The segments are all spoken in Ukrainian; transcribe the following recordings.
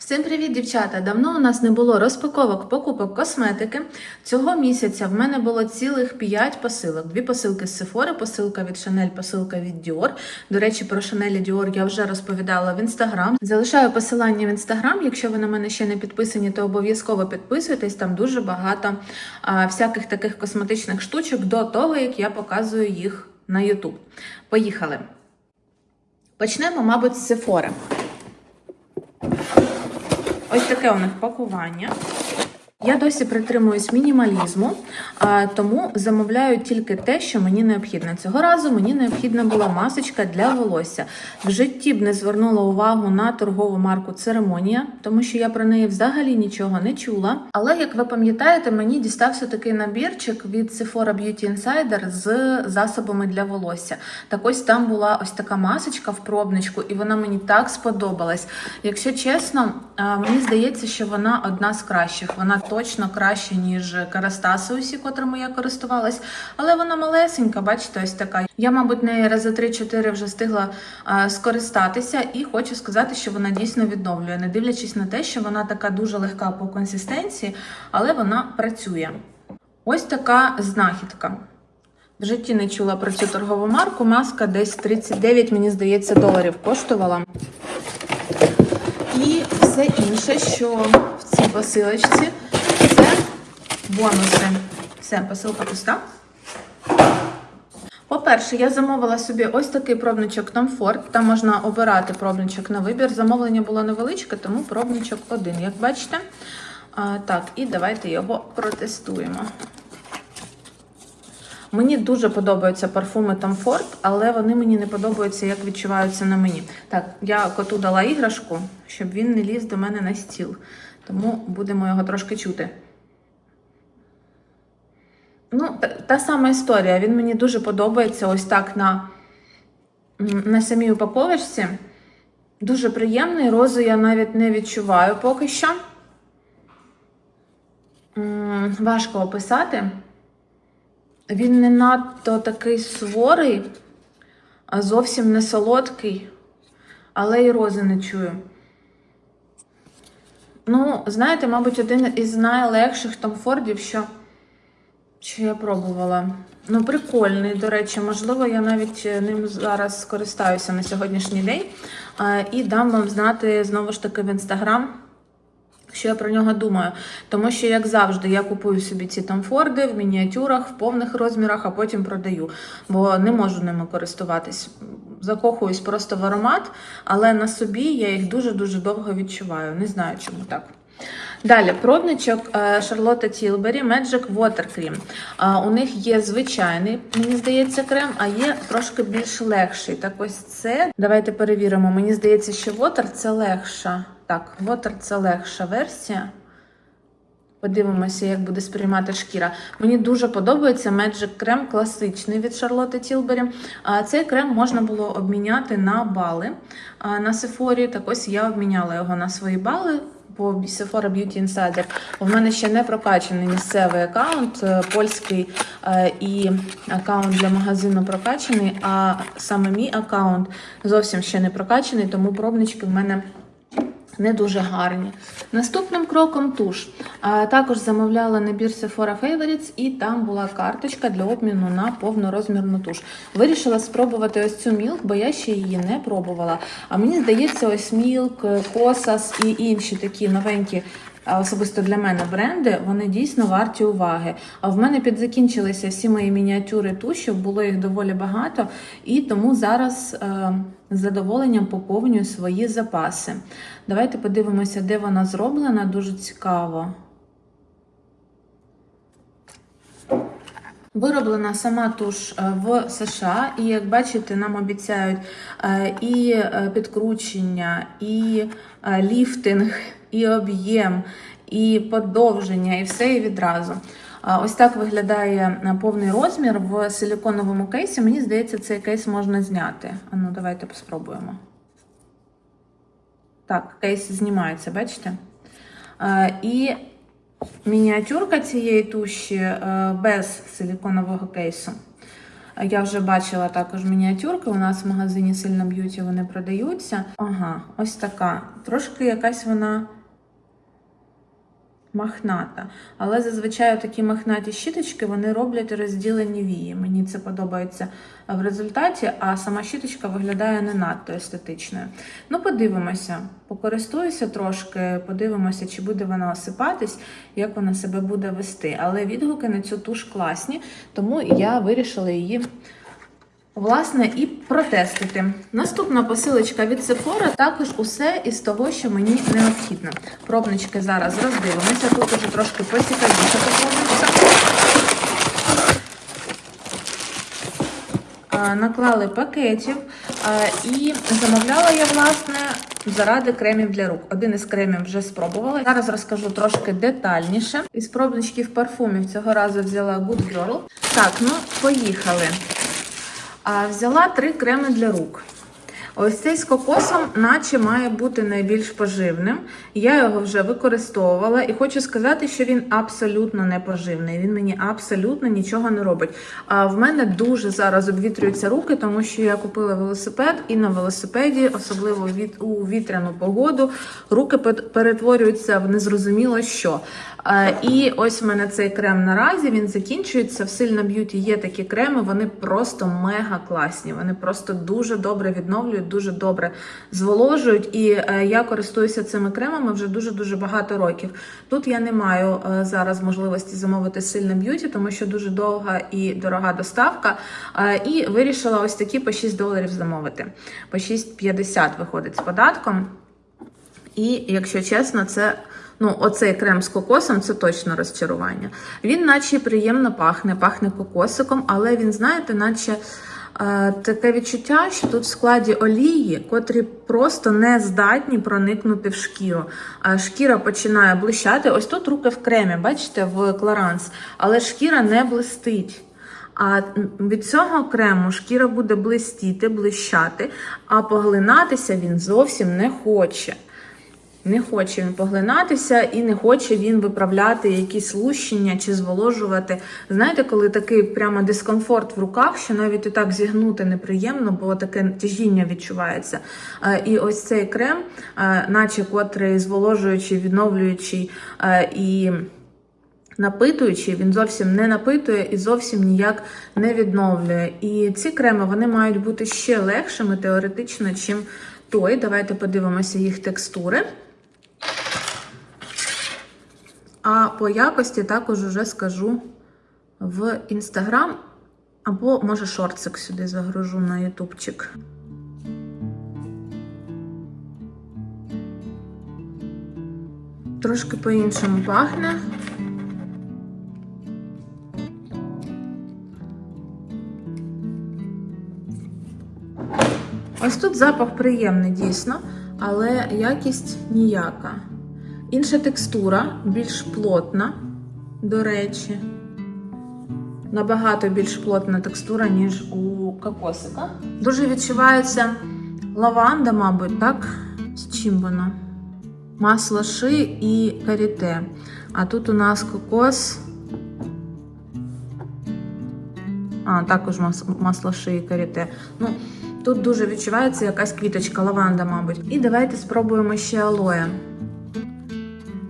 Всім привіт, дівчата! Давно у нас не було розпаковок покупок косметики. Цього місяця в мене було цілих 5 посилок. Дві посилки з Sephora, посилка від Chanel, посилка від Dior. До речі, про Chanel і Dior я вже розповідала в інстаграм. Залишаю посилання в інстаграм. Якщо ви на мене ще не підписані, то обов'язково підписуйтесь. Там дуже багато а, всяких таких косметичних штучок до того, як я показую їх на YouTube. Поїхали. Почнемо, мабуть, з Sephora. Ось таке у них пакування. Я досі притримуюсь мінімалізму, тому замовляю тільки те, що мені необхідно. Цього разу мені необхідна була масочка для волосся. В житті б не звернула увагу на торгову марку Церемонія, тому що я про неї взагалі нічого не чула. Але як ви пам'ятаєте, мені дістався такий набірчик від Sephora Beauty Insider з засобами для волосся. Так ось там була ось така масочка в пробничку, і вона мені так сподобалась. Якщо чесно, мені здається, що вона одна з кращих. Вона точно краще, ніж Карастаси усі, котрими я користувалась. Але вона малесенька, бачите, ось така. Я, мабуть, неї рази 3-4 вже встигла скористатися, і хочу сказати, що вона дійсно відновлює, не дивлячись на те, що вона така дуже легка по консистенції, але вона працює. Ось така знахідка. В житті не чула про цю торгову марку. Маска десь 39, мені здається, доларів коштувала. І все інше, що в цій посилочці, бонуси. Все, посилка пуста. По-перше, я замовила собі ось такий пробничок Ford. Там можна обирати пробничок на вибір. Замовлення було невеличке, тому пробничок один, як бачите. А, так, і давайте його протестуємо. Мені дуже подобаються парфуми Ford, але вони мені не подобаються, як відчуваються на мені. Так, я коту дала іграшку, щоб він не ліз до мене на стіл. Тому будемо його трошки чути. Ну, та, сама історія. Він мені дуже подобається ось так на, на самій упаковочці. Дуже приємний. Розу я навіть не відчуваю поки що. Важко описати. Він не надто такий суворий, а зовсім не солодкий, але й рози не чую. Ну, знаєте, мабуть, один із найлегших Томфордів, що, що я пробувала. Ну, прикольний, до речі, можливо, я навіть ним зараз скористаюся на сьогоднішній день і дам вам знати знову ж таки в інстаграм. Що я про нього думаю? Тому що, як завжди, я купую собі ці тамфорди в мініатюрах, в повних розмірах, а потім продаю, бо не можу ними користуватись. Закохуюсь просто в аромат, але на собі я їх дуже-дуже довго відчуваю. Не знаю, чому так. Далі, пробничок е, Шарлотта Тілбері Magic Water Cream. Е, У них є звичайний, мені здається, крем, а є трошки більш легший. Так ось це. Давайте перевіримо. Мені здається, що Water це легша. Так, Water це легша версія. Подивимося, як буде сприймати шкіра. Мені дуже подобається Magic крем класичний від Charlotte Tilbury. А Цей крем можна було обміняти на бали на Sephora. Так ось я обміняла його на свої бали по Sephora Beauty Insider. У мене ще не прокачаний місцевий аккаунт, е, польський е, і аккаунт для магазину прокачаний, а саме мій аккаунт зовсім ще не прокачаний, тому пробнички в мене не дуже гарні. Наступним кроком туш. Також замовляла набір Sephora Favorites, і там була карточка для обміну на повнорозмірну туш. Вирішила спробувати ось цю мілк, бо я ще її не пробувала. А мені здається, ось мілк, косас і інші такі новенькі. Особисто для мене бренди, вони дійсно варті уваги. А в мене підзакінчилися всі мої мініатюри тушів, було їх доволі багато, і тому зараз е, з задоволенням поповнюю свої запаси. Давайте подивимося, де вона зроблена, дуже цікаво. Вироблена сама туш е, в США, і як бачите, нам обіцяють е, і е, підкручення, і ліфтинг, і об'єм, і подовження, і все і відразу. Ось так виглядає е, повний розмір в силіконовому кейсі. Мені здається, цей кейс можна зняти. Ну, давайте спробуємо. Так, кейс знімається, бачите? І мініатюрка цієї туші е, без силіконового кейсу. Я вже бачила також мініатюрки. У нас в магазині Сильна Б'юті вони продаються. Ага, ось така. Трошки якась вона махната. Але зазвичай такі махнаті щіточки вони роблять розділені вії. Мені це подобається в результаті, а сама щіточка виглядає не надто естетичною. Ну, подивимося, покористуюся трошки, подивимося, чи буде вона осипатись, як вона себе буде вести. Але відгуки на цю туш класні, тому я вирішила її. Власне, і протестити. Наступна посилочка від Sephora також усе із того, що мені необхідно. Пробнички зараз роздивимося. Тут уже трошки поцікавіше поповнюється. Наклали пакетів і замовляла я, власне, заради кремів для рук. Один із кремів вже спробувала. Зараз розкажу трошки детальніше. Із пробничків парфумів цього разу взяла Good Girl. Так, ну поїхали. Взяла три креми для рук. Ось цей з кокосом, наче має бути найбільш поживним. Я його вже використовувала і хочу сказати, що він абсолютно не поживний. Він мені абсолютно нічого не робить. А в мене дуже зараз обвітрюються руки, тому що я купила велосипед, і на велосипеді, особливо від у вітряну погоду, руки перетворюються в незрозуміло що. І ось в мене цей крем наразі він закінчується. В сильна б'юті є такі креми, вони просто мега класні. Вони просто дуже добре відновлюють, дуже добре зволожують. І е, я користуюся цими кремами вже дуже дуже багато років. Тут я не маю е, зараз можливості замовити сильне б'юті, тому що дуже довга і дорога доставка. Е, І вирішила ось такі по 6 доларів замовити. По 6,50 виходить з податком. І, якщо чесно, це ну, оцей крем з кокосом це точно розчарування. Він, наче приємно пахне, пахне кокосиком, але він, знаєте, наче. Таке відчуття, що тут в складі олії, котрі просто не здатні проникнути в шкіру. Шкіра починає блищати. Ось тут руки в кремі, бачите, в Кларанс, але шкіра не блистить. А від цього крему шкіра буде блистіти, блищати, а поглинатися він зовсім не хоче. Не хоче він поглинатися і не хоче він виправляти якісь лущення чи зволожувати. Знаєте, коли такий прямо дискомфорт в руках, що навіть і так зігнути неприємно, бо таке тяжіння відчувається. Е, І ось цей крем, е, наче котрий зволожуючий, відновлюючий е, і. Напитуючий, він зовсім не напитує і зовсім ніяк не відновлює. І ці креми вони мають бути ще легшими теоретично, чим той. Давайте подивимося їх текстури. А по якості також уже скажу в інстаграм, або, може, шортсик сюди загружу на ютубчик. Трошки по-іншому пахне. Ось тут запах приємний, дійсно, але якість ніяка. Інша текстура, більш плотна, до речі. Набагато більш плотна текстура, ніж у кокосика. Дуже відчувається лаванда, мабуть, так? З чим вона? Масло ши і каріте. А тут у нас кокос. А, також мас- масло ши і каріте. Ну, Тут дуже відчувається якась квіточка, лаванда, мабуть. І давайте спробуємо ще алоє.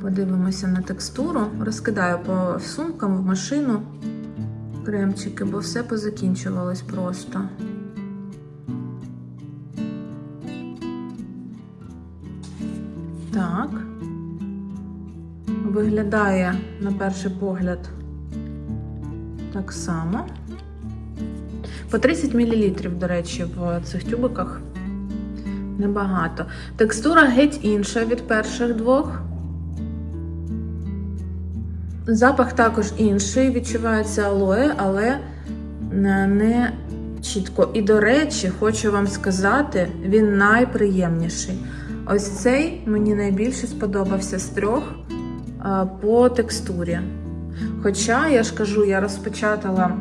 Подивимося на текстуру. Розкидаю по сумкам в машину кремчики, бо все позакінчувалось просто. Так. Виглядає на перший погляд так само. По 30 мл, до речі, в цих тюбиках небагато. Текстура геть інша від перших двох. Запах також інший, відчувається алоє, але не чітко. І, до речі, хочу вам сказати, він найприємніший. Ось цей мені найбільше сподобався з трьох по текстурі. Хоча, я ж кажу, я розпечатала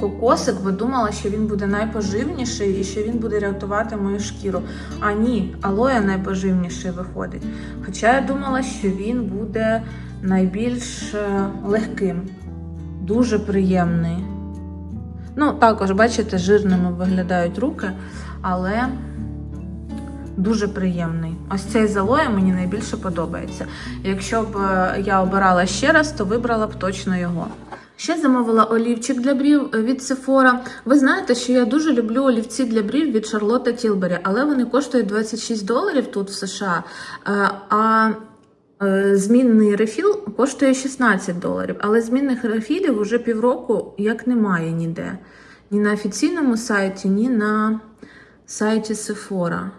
кокосик, бо думала, що він буде найпоживніший і що він буде рятувати мою шкіру. А ні, алоя найпоживніший виходить. Хоча я думала, що він буде найбільш е, легким, дуже приємний. Ну, також, бачите, жирними виглядають руки, але дуже приємний. Ось цей з алоє мені найбільше подобається. Якщо б е, я обирала ще раз, то вибрала б точно його. Ще замовила олівчик для брів від Sephora. Ви знаєте, що я дуже люблю олівці для брів від Charlotte Tilbury, але вони коштують 26 доларів тут в США. Е, А е, змінний рефіл коштує 16 доларів. Але змінних рефілів уже півроку як немає ніде. Ні на офіційному сайті, ні на сайті Sephora.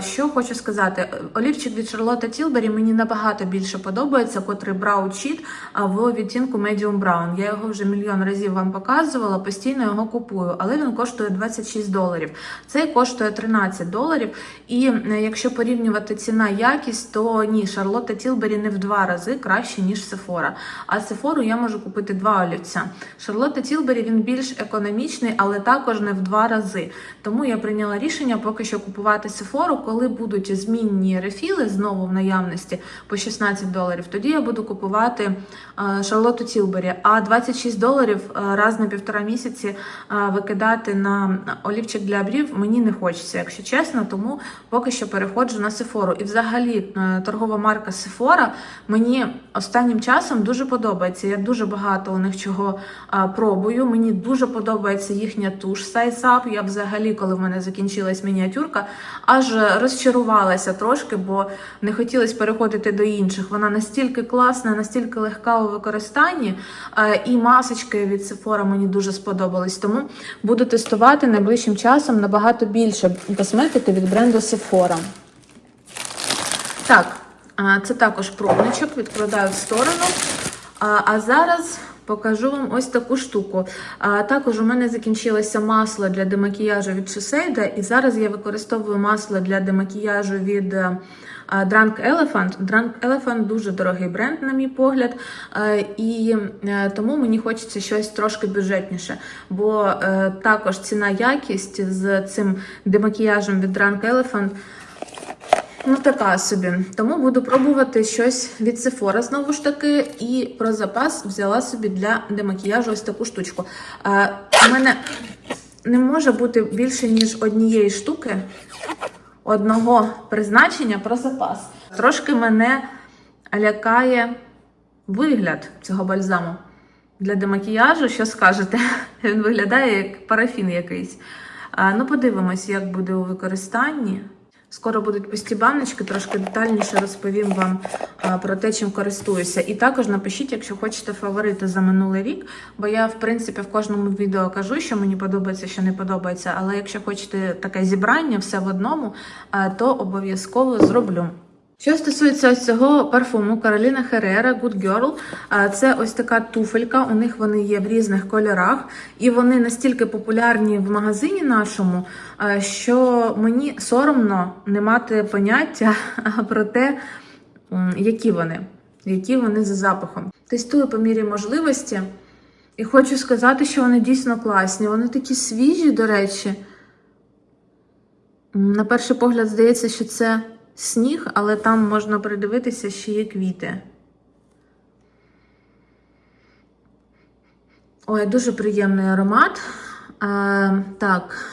Що хочу сказати, олівчик від Charlotte Tilbury мені набагато більше подобається, котрий Brow Cheat в відтінку Medium Brown. Я його вже мільйон разів вам показувала, постійно його купую, але він коштує 26 доларів. Цей коштує 13 доларів. І е, якщо порівнювати ціна якість, то ні, Charlotte Tilbury не в два рази краще, ніж Sephora. А Sephora я можу купити два олівця. Charlotte Tilbury він більш економічний, але також не в два рази. Тому я прийняла рішення поки що купувати Sephora, коли будуть змінні рефіли знову в наявності по 16 доларів. Тоді я буду купувати е, Charlotte Tilbury. А 26 доларів е, раз на півтора місяці е, викидати на олівчик для брів мені не хочеться, якщо чесно. Тому поки що переходжу на Sephora. І взагалі торгова марка Sephora мені останнім часом дуже подобається. Я дуже багато у них чого пробую. Мені дуже подобається їхня туш Up. Я взагалі, коли в мене закінчилась мініатюрка, аж розчарувалася трошки, бо не хотілося переходити до інших. Вона настільки класна, настільки легка у використанні. Е, І масочки від Sephora мені дуже сподобались. Тому буду тестувати найближчим часом набагато більше косметики від бренду Sephora. Так, це також пробничок, відкладаю в сторону. А, а зараз покажу вам ось таку штуку. А, також у мене закінчилося масло для демакіяжу від Shiseido, і зараз я використовую масло для демакіяжу від е, Drunk Elephant. Drunk Elephant дуже дорогий бренд, на мій погляд, е, і е, тому мені хочеться щось трошки бюджетніше. Бо також ціна якість з цим демакіяжем від Drunk Elephant Ну, така собі. Тому буду пробувати щось від Sephora знову ж таки. І про запас взяла собі для демакіяжу ось таку штучку. А, у мене не може бути більше, ніж однієї штуки, одного призначення про запас. Трошки мене лякає вигляд цього бальзаму. Для демакіяжу, що скажете? Він виглядає як парафін якийсь. А, ну, подивимось, як буде у використанні. Скоро будуть пусті баночки, трошки детальніше розповім вам про те, чим користуюся. І також напишіть, якщо хочете фаворити за минулий рік, бо я, в принципі, в кожному відео кажу, що мені подобається, що не подобається. Але якщо хочете таке зібрання, все в одному, то обов'язково зроблю. Що стосується ось цього парфуму Кароліна Херера Good Girl, це ось така туфелька. У них вони є в різних кольорах, і вони настільки популярні в магазині нашому, що мені соромно не мати поняття про те, які вони, які вони за запахом. Тестую по мірі можливості, і хочу сказати, що вони дійсно класні. Вони такі свіжі, до речі. На перший погляд здається, що це сніг, але там можна придивитися, ще є квіти. Ой, дуже приємний аромат. Е, так,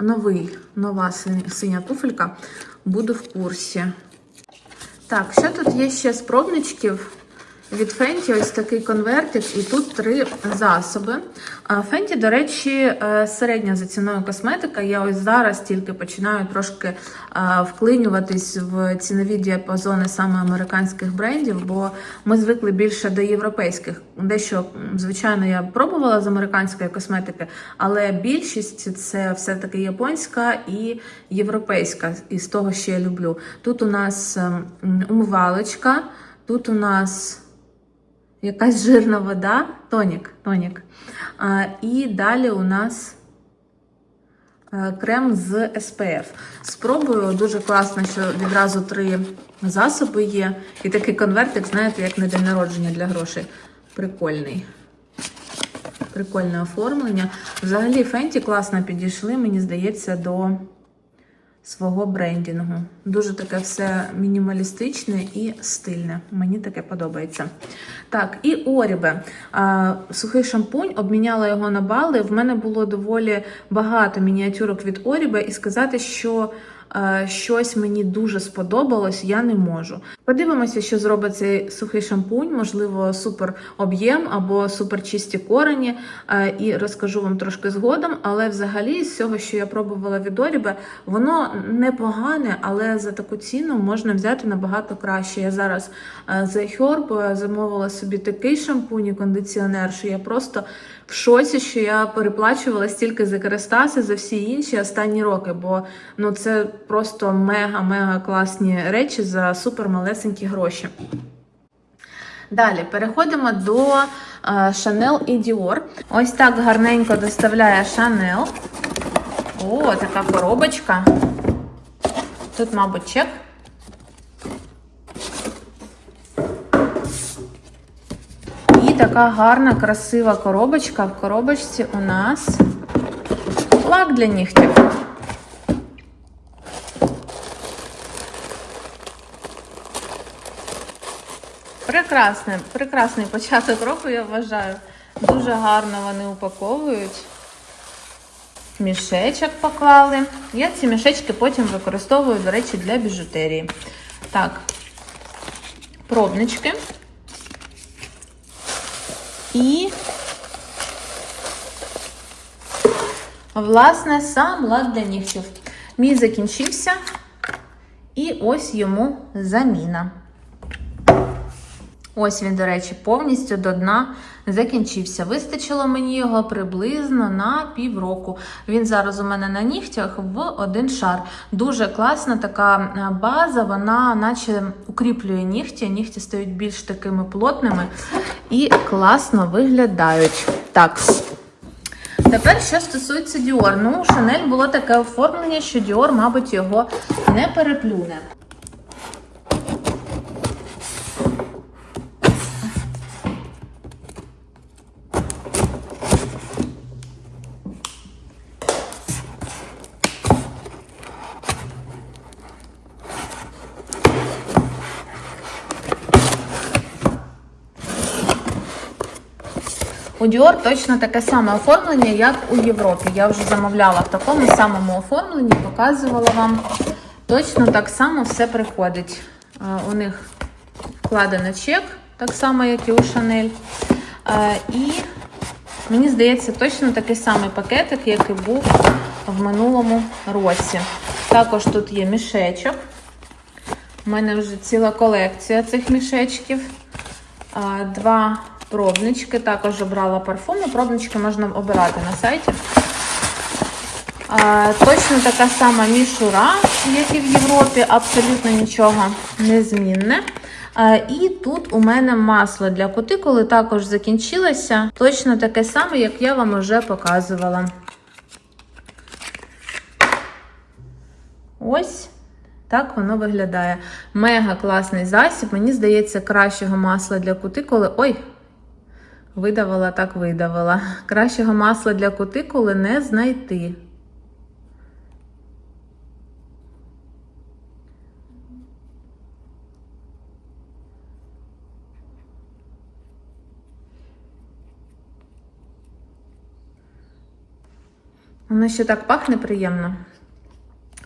новий, нова синя, туфелька. Буду в курсі. Так, що тут є ще з пробничків? Від Фенті ось такий конвертик, і тут три засоби. Фенті, до речі, е, середня за ціною косметика. Я ось зараз тільки починаю трошки е, вклинюватись в цінові діапазони саме американських брендів, бо ми звикли більше до європейських. Дещо, звичайно, я пробувала з американської косметики, але більшість це все-таки японська і європейська, і з того, що я люблю. Тут у нас ем, умивалочка, тут у нас якась жирна вода, тонік. тонік. А, і далі у нас е, крем з SPF. Спробую, дуже класно, що відразу три засоби є. І такий конвертик, знаєте, як на день народження для грошей. Прикольний. Прикольне оформлення. Взагалі, Фенті класно підійшли, мені здається, до свого брендінгу. Дуже таке все мінімалістичне і стильне. Мені таке подобається. Так, і Орібе. Сухий шампунь, обміняла його на бали. В мене було доволі багато мініатюрок від Орібе, і сказати, що е, щось мені дуже сподобалось, я не можу. Подивимося, що зробить цей сухий шампунь, можливо, супер об'єм або супер чисті корені, е, і розкажу вам трошки згодом. Але взагалі з цього, що я пробувала від Орібе, воно непогане, але за таку ціну можна взяти набагато краще. Я зараз е, за Herb замовила собі такий шампунь і кондиціонер, що я просто в шоці, що я переплачувала стільки за Керестаси, за всі інші останні роки, бо ну це просто мега-мега класні речі за супер малесенькі гроші. Далі переходимо до е, Chanel і Dior. Ось так гарненько доставляє Chanel. О, така коробочка. Тут, мабуть, чек. І така гарна, красива коробочка. В коробочці у нас лак для нігтів. Прекрасний, прекрасний початок року, я вважаю. Дуже гарно вони упаковують. Мішечок поклали. Я ці мішечки потім використовую, до речі, для біжутерії. Так, пробнички. І, власне, сам лак для нігтів. Мій закінчився. І ось йому заміна. Ось він, до речі, повністю до дна закінчився. Вистачило мені його приблизно на півроку. Він зараз у мене на нігтях в один шар. Дуже класна така е, база, вона наче укріплює нігті. Нігті стають більш такими плотними і класно виглядають. Так. Тепер, що стосується Dior. Ну, у Chanel було таке оформлення, що Dior, мабуть, його не переплюне. У Dior точно таке саме оформлення, як у Європі. Я вже замовляла в такому самому оформленні, показувала вам. Точно так само все приходить. Е, У них вкладено чек, так само, як і у. Е, І мені здається, точно такий самий пакетик, як і був в минулому році. Також тут є мішечок. У мене вже ціла колекція цих мішечків. Два пробнички. Також обрала парфуми. Пробнички можна обирати на сайті. Точно така сама мішура, як і в Європі, абсолютно нічого не змінне. І тут у мене масло для кутикули також закінчилося. Точно таке саме, як я вам вже показувала. Ось так воно виглядає. Мега класний засіб. Мені здається, кращого масла для кутикули. Ой! Видавила, так видавила. Кращого масла для кутикули не знайти. Воно ще так пахне приємно.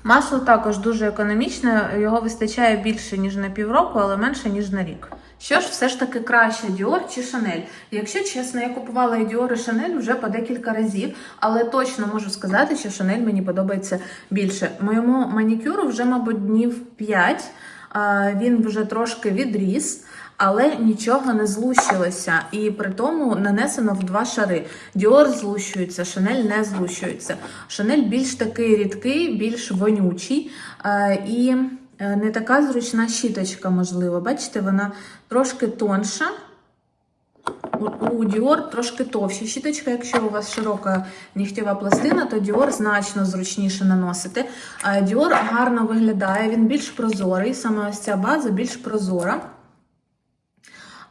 Масло також дуже економічне, його вистачає більше, ніж на півроку, але менше, ніж на рік. Що ж, все ж таки краще Dior чи Chanel? Якщо чесно, я купувала і Dior, і Chanel вже по декілька разів, але точно можу сказати, що Chanel мені подобається більше. Моєму манікюру вже, мабуть, днів 5, він вже трошки відріс. Але нічого не злущилося, і при тому нанесено в два шари. Dior злущується, Chanel не злущується. Chanel більш такий рідкий, більш вонючий і не така зручна щіточка, можливо. Бачите, вона трошки тонша. У, Dior трошки товща щіточка. Якщо у вас широка нігтєва пластина, то Dior значно зручніше наносити. А Dior гарно виглядає, він більш прозорий, саме ось ця база більш прозора.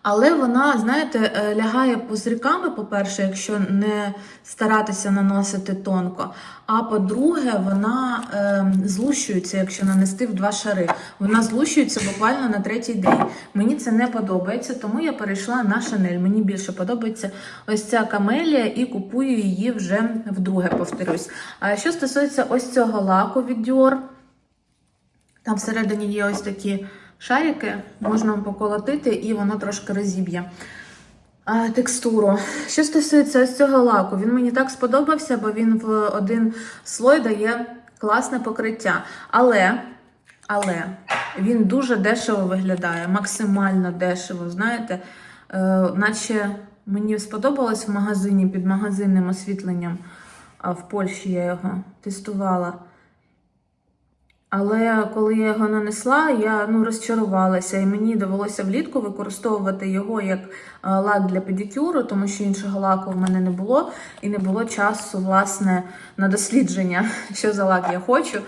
Але вона, знаєте, е, лягає пузирками, по-перше, якщо не старатися наносити тонко. А по-друге, вона е, злущується, якщо нанести в два шари. Вона злущується буквально на третій день. Мені це не подобається, тому я перейшла на Шанель. Мені більше подобається ось ця камелія і купую її вже вдруге, повторюсь. А що стосується ось цього лаку від Dior, там всередині є ось такі шарики, можна поколотити, і воно трошки розіб'є текстуру. Що стосується ось цього лаку, він мені так сподобався, бо він в один слой дає класне покриття. Але, але він дуже дешево виглядає, максимально дешево. Знаєте, е, наче мені сподобалось в магазині під магазинним освітленням. В Польщі я його тестувала. Але коли я його нанесла, я ну, розчарувалася, і мені довелося влітку використовувати його як е, лак для педикюру, тому що іншого лаку в мене не було, і не було часу власне на дослідження, що за лак я хочу,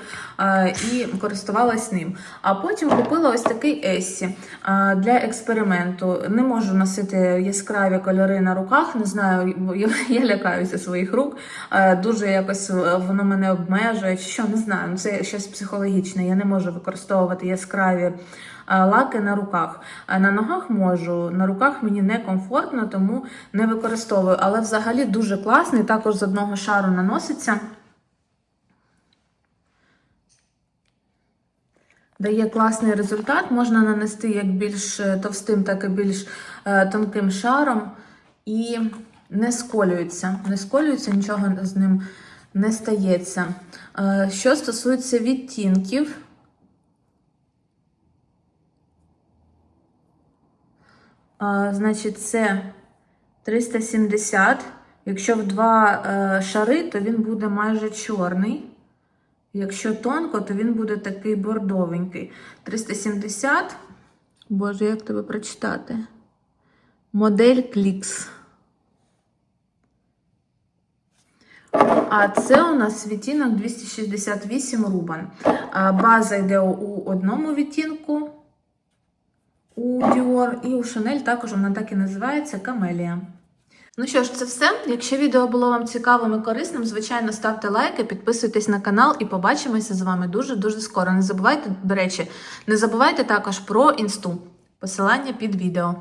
і користувалась ним. А потім купила ось такий Ессі е, для експерименту. Не можу носити яскраві кольори на руках, не знаю, я, лякаюся своїх рук. Е, Дуже якось е, воно мене обмежує, що не знаю. ну, Це щось психологічне. Я не можу використовувати яскраві е, лаки на руках. На ногах можу, на руках мені некомфортно, тому не використовую. Але взагалі дуже класний, також з одного шару наноситься. Дає класний результат, можна нанести як більш е, товстим, так і більш е, тонким шаром. І не сколюється. Не сколюється, нічого з ним не стається. Е, Що стосується відтінків, значить, це 370. Якщо в два шари, то він буде майже чорний. Якщо тонко, то він буде такий бордовенький. 370. Боже, як тебе прочитати? Модель Клікс. А це у нас відтінок 268 Рубан. База йде у одному відтінку у Dior, і у Chanel також вона так і називається Камелія. Ну що ж, це все. Якщо відео було вам цікавим і корисним, звичайно, ставте лайки, підписуйтесь на канал і побачимося з вами дуже-дуже скоро. Не забувайте, до речі, не забувайте також про інсту. Посилання під відео.